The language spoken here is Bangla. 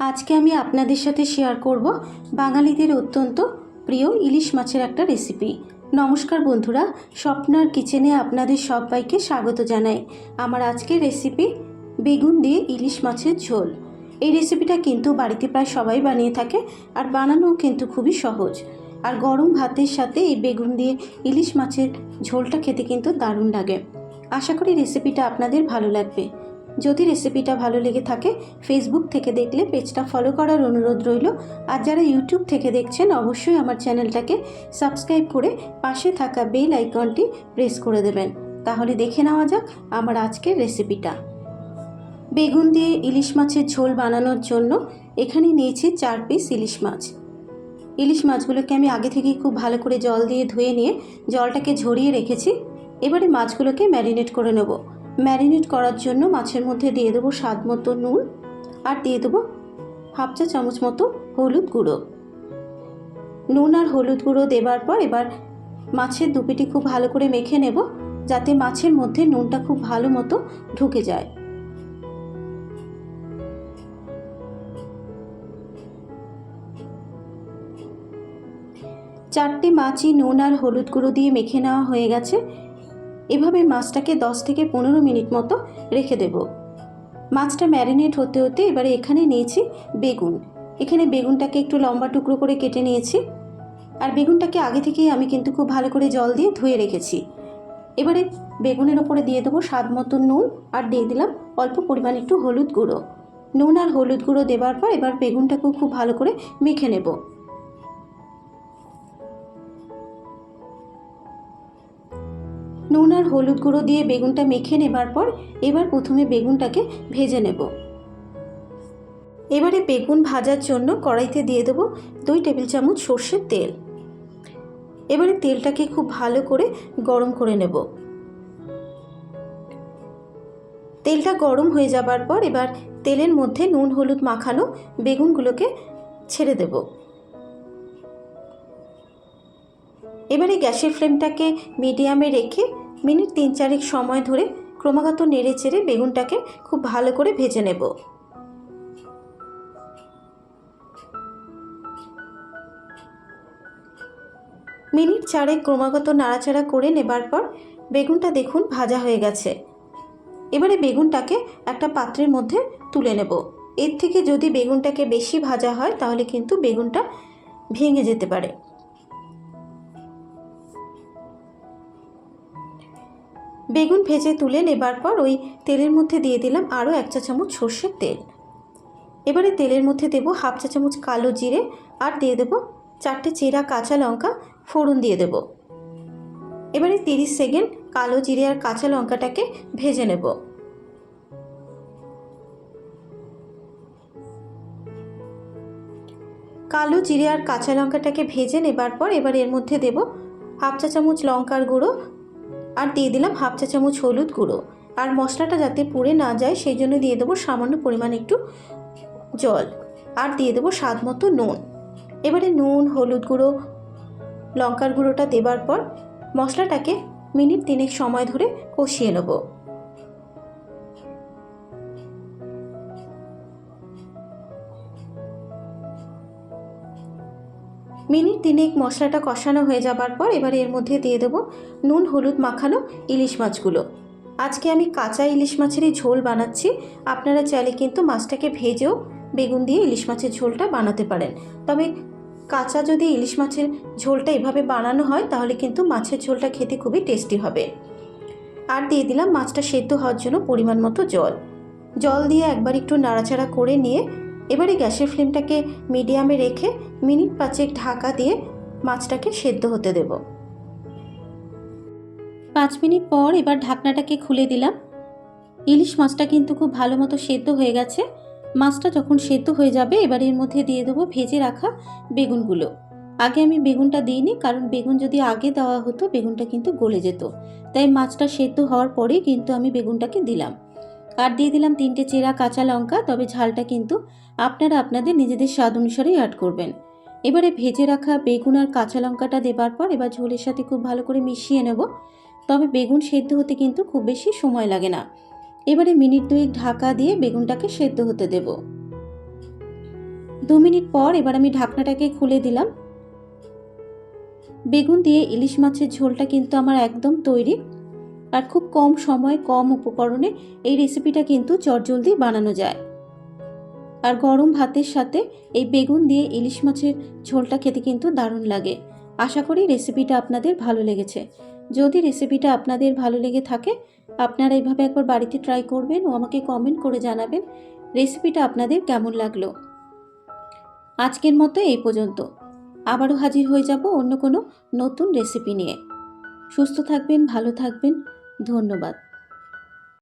আজকে আমি আপনাদের সাথে শেয়ার করব বাঙালিদের অত্যন্ত প্রিয় ইলিশ মাছের একটা রেসিপি নমস্কার বন্ধুরা, স্বপ্নার কিচেনে আপনাদের সবাইকে স্বাগত জানাই। আমার আজকের রেসিপি বেগুন দিয়ে ইলিশ মাছের ঝোল। এই রেসিপিটা কিন্তু বাড়িতে প্রায় সবাই বানিয়ে থাকে আর বানানোও কিন্তু খুবই সহজ। আর গরম ভাতের সাথে এই বেগুন দিয়ে ইলিশ মাছের ঝোলটা খেতে কিন্তু দারুণ লাগে। আশা করি রেসিপিটা আপনাদের ভালো লাগবে। যদি রেসিপিটা ভালো লেগে থাকে ফেসবুক থেকে দেখলে পেজটা ফলো করার অনুরোধ রইল। আর যারা ইউটিউব থেকে দেখছেন, অবশ্যই আমার চ্যানেলটাকে সাবস্ক্রাইব করে পাশে থাকা বেল আইকনটি প্রেস করে দেবেন। তাহলে দেখে নেওয়া যাক আমার আজকের রেসিপিটা বেগুন দিয়ে ইলিশ মাছের ঝোল বানানোর জন্য এখানে নিয়েছি চার পিস ইলিশ মাছ। ইলিশ মাছগুলোকে আমি আগে থেকেই খুব ভালো করে জল দিয়ে ধুয়ে নিয়ে জলটাকে ঝরিয়ে রেখেছি। এবারে মাছগুলোকে ম্যারিনেট করে নেব। ম্যারিনেট করার জন্য মাছের মধ্যে দিয়ে দেবো স্বাদ মতো নুন আর দিয়ে দেবো হাফ চা চামচ মতো হলুদ গুঁড়ো। নুন আর হলুদ গুঁড়ো দেবার পর এবার মাছের দুপিটি খুব ভালো করে মেখে নেব যাতে মাছের মধ্যে নুনটা খুব ভালো মতো ঢুকে যায়। চারটে মাছই নুন আর হলুদ গুঁড়ো দিয়ে মেখে নেওয়া হয়ে গেছে। এভাবে মাছটাকে দশ থেকে পনেরো মিনিট মতো রেখে দেব। মাছটা ম্যারিনেট হতে হতে এবারে এখানে নিয়েছি বেগুন। এখানে বেগুনটাকে একটু লম্বা টুকরো করে কেটে নিয়েছি। আর বেগুনটাকে আগে থেকেই আমি কিন্তু খুব ভালো করে জল দিয়ে ধুয়ে রেখেছি। এবারে বেগুনের ওপরে দিয়ে দেবো স্বাদ মতো নুন আর দিয়ে দিলাম অল্প পরিমাণ একটু হলুদ গুঁড়ো। নুন আর হলুদ গুঁড়ো দেওয়ার পর এবার বেগুনটাকেও খুব ভালো করে মেখে নেব। নুন আর হলুদ গুঁড়ো দিয়ে বেগুনটা মেখে নেবার পর এবার প্রথমে বেগুনটাকে ভেজে নেব। এবারে বেগুন ভাজার জন্য কড়াইতে দিয়ে দেবো দুই টেবিল চামচ সর্ষের তেল। এবারে তেলটাকে খুব ভালো করে গরম করে নেব। তেলটা গরম হয়ে যাবার পর এবার তেলের মধ্যে নুন, হলুদ মাখানো বেগুনগুলোকে ছেড়ে দেব। এবারে গ্যাসের ফ্লেমটাকে মিডিয়ামে রেখে মিনিট তিন চারেক সময় ধরে ক্রমাগত নেড়ে চেড়ে বেগুনটাকে খুব ভালো করে ভেজে নেব। মিনিট চারেক ক্রমাগত নাড়াচাড়া করে নেবার পর বেগুনটা দেখুন ভাজা হয়ে গেছে। এবারে বেগুনটাকে একটা পাত্রের মধ্যে তুলে নেব। এর থেকে যদি বেগুনটাকে বেশি ভাজা হয় তাহলে কিন্তু বেগুনটা ভেঙে যেতে পারে। বেগুন ভেজে তুলে নেবার পর ওই তেলের মধ্যে দিয়ে দিলাম আরও এক চা চামচ সর্ষের তেল। এবারে তেলের মধ্যে দেব হাফ চা চামচ কালো জিরে আর দিয়ে দেব চারটে চেরা কাঁচা লঙ্কা ফোড়ন দিয়ে দেব। এবারে তিরিশ সেকেন্ড কালো জিরে আর কাঁচা লঙ্কাটাকে ভেজে নেব। কালো জিরে আর কাঁচা লঙ্কাটাকে ভেজে নেবার পর এবার এর মধ্যে দেব হাফ চা চামচ লঙ্কার গুঁড়ো আর দিয়ে দিলাম হাফ চা চামচ হলুদ গুঁড়ো। আর মশলাটা যাতে পুড়ে না যায়, সেই জন্য দিয়ে দেবো সামান্য পরিমাণ একটু জল। আর দিয়ে দেবো স্বাদ মতো নুন। এবারে নুন, হলুদ গুঁড়ো, লঙ্কার গুঁড়োটা দেবার পর মশলাটাকে মিনিট তিনেক সময় ধরে কষিয়ে নেব। মিনিট তিনেক মশলাটা কষানো হয়ে যাবার পর এবার এর মধ্যে দিয়ে দেবো নুন, হলুদ মাখানো ইলিশ মাছগুলো। আজকে আমি কাঁচা ইলিশ মাছেরই ঝোল বানাচ্ছি। আপনারা চাইলে কিন্তু মাছটাকে ভেজেও বেগুন দিয়ে ইলিশ মাছের ঝোলটা বানাতে পারেন। তবে কাঁচা যদি ইলিশ মাছের ঝোলটা এভাবে বানানো হয়, তাহলে কিন্তু মাছের ঝোলটা খেতে খুবই টেস্টি হবে। আর দিয়ে দিলাম মাছটা সেদ্ধ হওয়ার জন্য পরিমাণ মতো জল। জল দিয়ে একবার একটু নাড়াচাড়া করে নিয়ে এবারে গ্যাসের ফ্লেমটাকে মিডিয়ামে রেখে মিনিট পাঁচেক ঢাকা দিয়ে মাছটাকে সেদ্ধ হতে দেব। পাঁচ মিনিট পর এবার ঢাকনাটাকে খুলে দিলাম। ইলিশ মাছটা কিন্তু খুব ভালো মতো সেদ্ধ হয়ে গেছে। মাছটা যখন সেদ্ধ হয়ে যাবে, এবার এর মধ্যে দিয়ে দেবো ভেজে রাখা বেগুনগুলো। আগে আমি বেগুনটা দিইনি, কারণ বেগুন যদি আগে দেওয়া হতো, বেগুনটা কিন্তু গলে যেত। তাই মাছটা সেদ্ধ হওয়ার পরেই কিন্তু আমি বেগুনটাকে দিলাম। আর দিয়ে দিলাম তিনটে চেরা কাঁচা লঙ্কা, তবে ঝালটা কিন্তু আপনারা আপনাদের নিজেদের স্বাদ অনুসারেই অ্যাড করবেন। এবারে ভেজে রাখা বেগুন আর কাঁচা লঙ্কাটা দেবার পর এবার ঝোলের সাথে খুব ভালো করে মিশিয়ে নেব। তবে বেগুন সেদ্ধ হতে কিন্তু খুব বেশি সময় লাগে না। এবারে মিনিট দুয়েক ঢাকা দিয়ে বেগুনটাকে সেদ্ধ হতে দেব। দু মিনিট পর এবার আমি ঢাকনাটাকে খুলে দিলাম। বেগুন দিয়ে ইলিশ মাছের ঝোলটা কিন্তু আমার একদম তৈরি। আর খুব কম সময় কম উপকরণে এই রেসিপিটা কিন্তু চটজলদি বানানো যায়। আর গরম ভাতের সাথে এই বেগুন দিয়ে ইলিশ মাছের ঝোলটা খেতে কিন্তু দারুণ লাগে। আশা করি রেসিপিটা আপনাদের ভালো লেগেছে। যদি রেসিপিটা আপনাদের ভালো লেগে থাকে, আপনারা এইভাবে একবার বাড়িতে ট্রাই করবেন ও আমাকে কমেন্ট করে জানাবেন রেসিপিটা আপনাদের কেমন লাগল। আজকের মতো এই পর্যন্ত। আবারও হাজির হয়ে যাব অন্য কোনো নতুন রেসিপি নিয়ে। সুস্থ থাকবেন, ভালো থাকবেন। ধন্যবাদ।